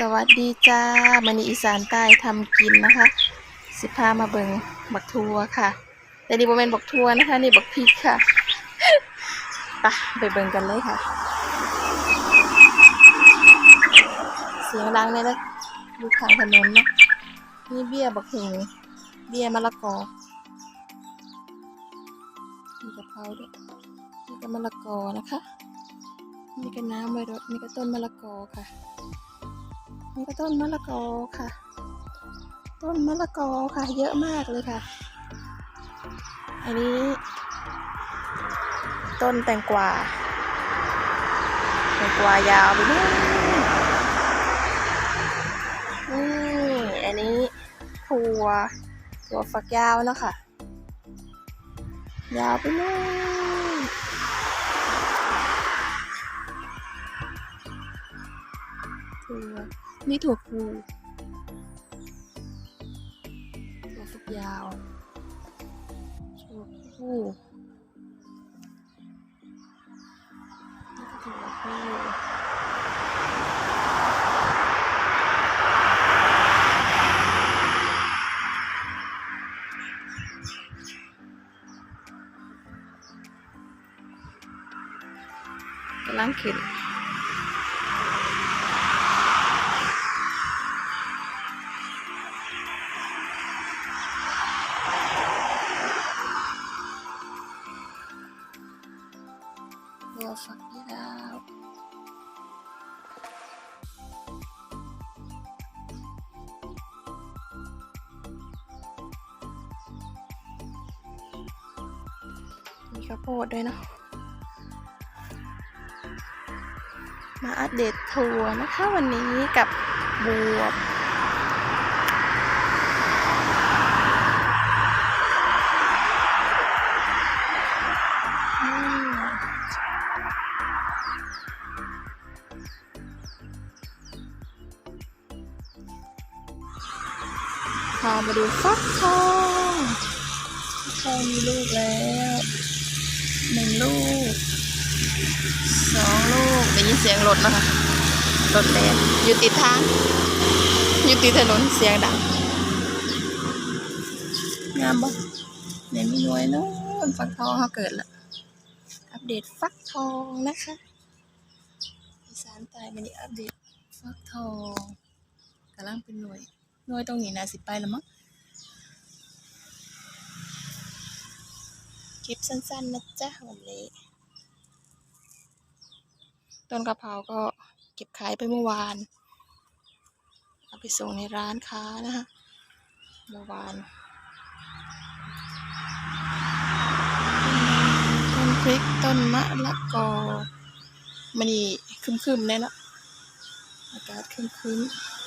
สวัสดีจ้ามันนีอีสานใต้ทำกินนะคะ สิพามาเบิงบักทัวค่ะ แต่นี่โมเมนบักทัวนะคะ นี่บักพริกค่ะไปไปเบิงกันเลยค่ะ เสียงดังเลยนะดูทางถนนนะนี่เบี้ยบักหิงเบี้ยมะละกอมีกะเพราด้วยนี่ก็มะละกอนะคะนี่ก็น้ำไวรสนี่ก็ต้นมะละกอค่ะ นี่ก็ต้นมะละกอค่ะ ต้นมะละกอค่ะ เยอะมากเลยค่ะ อันนี้ ต้นแตงกวาแตงกวายาวไปเลยนี่อันนี้ถั่วถั่วฝักยาวเนาะค่ะ ยาวไปเลยถั่ว มีถั่วพูถั่วฝักยาวถั่วพูแล้วก็ถั่วพูกำลังขึ้น ถั่วฝักยาวมีข้าวโพดด้วยเนาะ มาอัปเดตทัวร์นะคะวันนี้กับบัวามาดูฟักทองฟักทองมีลูกแล้วหนึ่งลูกสองลูกได้ยินเสียงรถนะคะรถแล่นอยู่ติดทางอยู่ติดถนนเสียงดังงามบ่เนี่ยมีหน่วยเนาะฟักทองเขาเกิดละอัปเดตฟักทองนะคะอีสานใต้มันนี่อัปเดตฟักทองกำลังเป็นหน่วย หน่วยตรงนี้นะสิไปแล้วมั้งคลิปสั้นๆนะจ๊ะวันนี้ต้นกะเพราก็เก็บขายไปเมื่อวาน เอาไปส่งในร้านค้านะคะเมื่อวานต้นพริกต้นมะละกอมันนี่คึมๆแน่นะอากาศคึมๆ